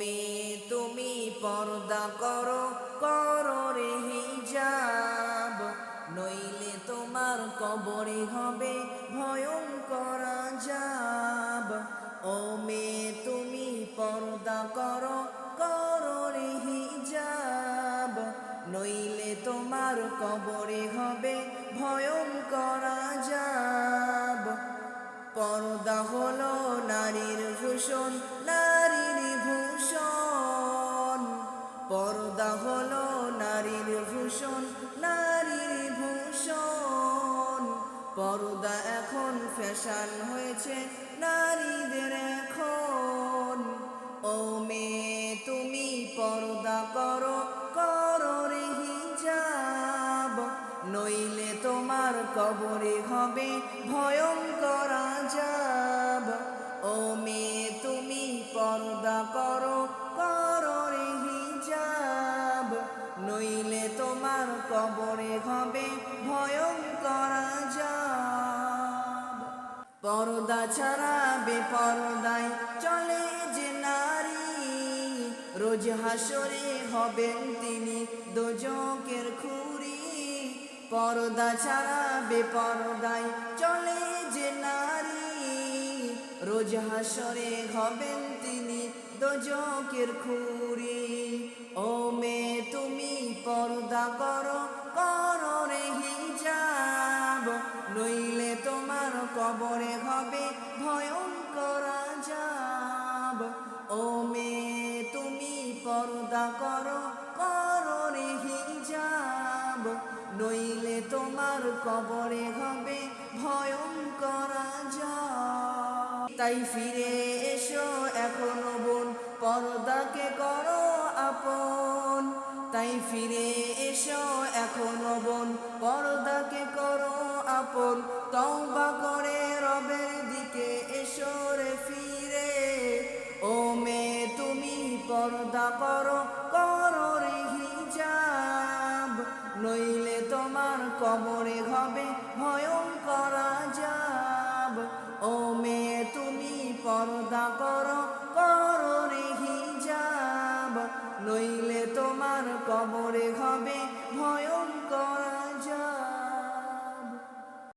মেয়ে তুমি পর্দা করো করো রে হিজাব। নইলে তোমার কবরে হবে ভয়ঙ্কর যাব ও মেয়ে, তুমি পর্দা করো করো রে হিজাব। নইলে তোমার কবরে হবে ভয়ঙ্কর পর্দা এখন ফ্যাশন হয়েছে নারীদের এখন। ও মেয়ে, তুমি পর্দা করো করো রে নইলে তোমার কবরে হবে ভয়ঙ্কর যাব ও মেয়ে, তুমি পর্দা করো করো হিজাব। নইলে তোমার কবরে হবে ভয়ঙ্কর পর্দা ছাড়া বেপরদায় চলে যে নারী। রোজ হাসরে হবেন তিনি দোজকের খুরি পর্দা ছাড়া বেপরদায় চলে যে নারী। রোজ হাসরে হবেন তিনি দোজকের খুরি ও মে তুমি পর্দা করো করো নইলে তোমার কবরে হবে ভয়ঙ্কর যাব ও মে তুমি পর্দা করো করো রে হিজাব। নইলে তোমার কবরে হবে ভয়ঙ্কর তাই ফিরে এসো এখনও বোন, পর্দাকে করো আপন। তাই ফিরে এসো এখনও বোন, পর্দাকে করো আপন তওবা করে রবের দিকে এসরে ফিরে। ও মে তুমি পর্দা করো করো হিজাব। নইলে তোমার কবরে হবে ভয়ং করা যাব ও মে তুমি পর্দা করো করো রে হিজাব। নইলে তোমার কবরে হবে